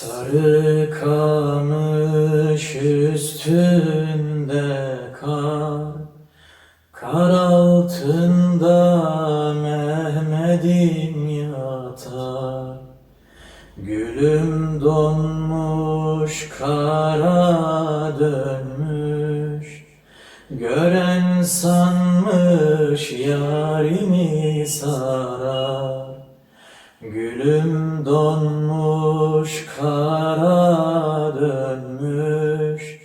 Sarı kamış üstünde kar Kar altında Mehmet'im yatar. Gülüm donmuş kara dönmüş. Gören sanmış yarini sarar Gülüm donmuş kara dönmüş.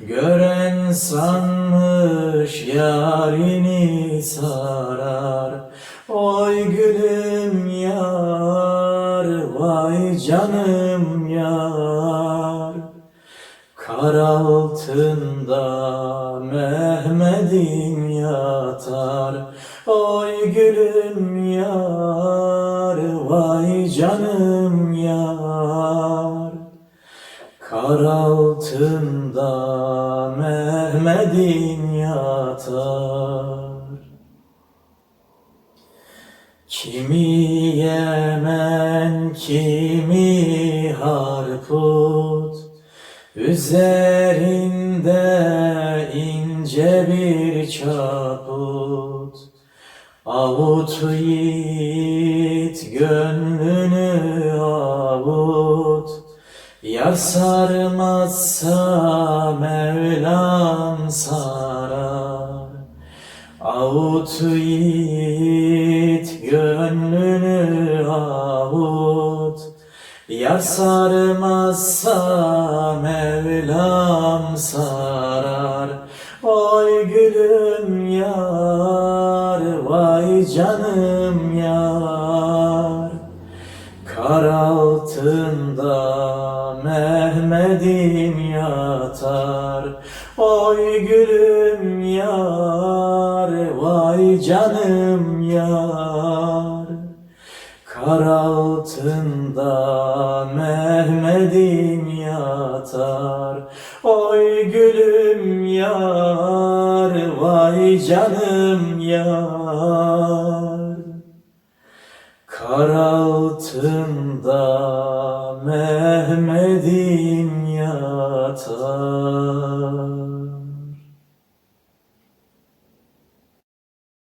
Gören sanmış yarini sarar. Oy gülüm yar vay canım yar Kar altında Mehmet'im yatar. Oy gülüm yar Vay canım yar. Kar altında Mehmet'im yatar. Kimi Yemen, kimi Harput Üzerinde ince bir çaput Avut yiğit gönlünü avut. Yar sarmazsa Mevlam sarar. Avut yiğit gönlünü avut Yar sarmazsa Mevlam sarar. Oy gülüm yar Vay canım yar. Kar altında Mehmet'im yatar. Oy gülüm yar Vay canım yar Kar altında Mehmet'im yatar. Oy gülüm yar Vay canım yar. Kar altında Mehmet'im yatar